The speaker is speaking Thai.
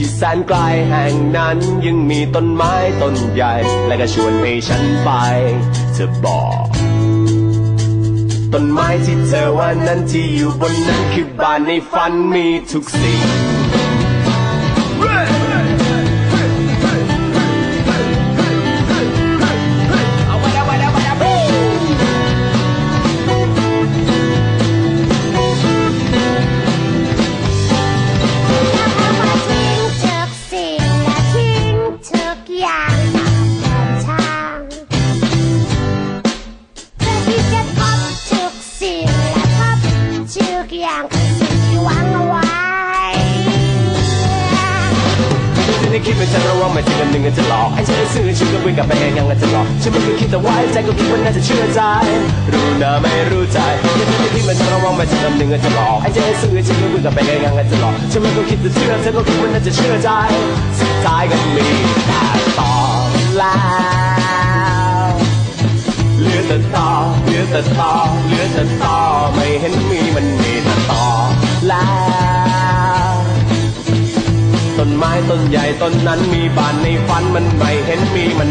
ที่แสนไกลแห่งนั้นยังมีต้นไม้ต้นใหญ่ และก็ชวนให้ฉันไปเธอบอก ต้นไม้ที่เธอว่านั้นที่อยู่บนนั้นคือบ้านในฝันมีทุกสิ่ง อย่างคือสิ่งที่หวังเอาไว้ฉันได้คิดว่าจะระวังไม่ถึงอันหนึ่งก็จะหลอกให้เธอซื้อชื่อก็วิ่งกลับไปยังก็จะหลอกฉันไม่เคยคิดแต่ไว้ใจก็คิดว่าน่าจะเชื่อใจ รู้นะไม่รู้ใจฉันได้คิดว่าจะระวังไม่ถึงอันหนึ่งก็จะหลอกให้เธอซื้อชื่อก็วิ่งกลับไปยังก็จะหลอกฉันไม่เคยคิดแต่เชื่อเธอก็คิดว่าน่าจะเชื่อใจสุดท้ายก็มีแต่ตอแล้วเหลือแต่ตอเหลือแต่ตอเหลือแต่ตอไม่เห็นมี ต้นไม้ต้นใหญ่ต้นนั้นมีบานในฝันมันไม่เห็นมีมัน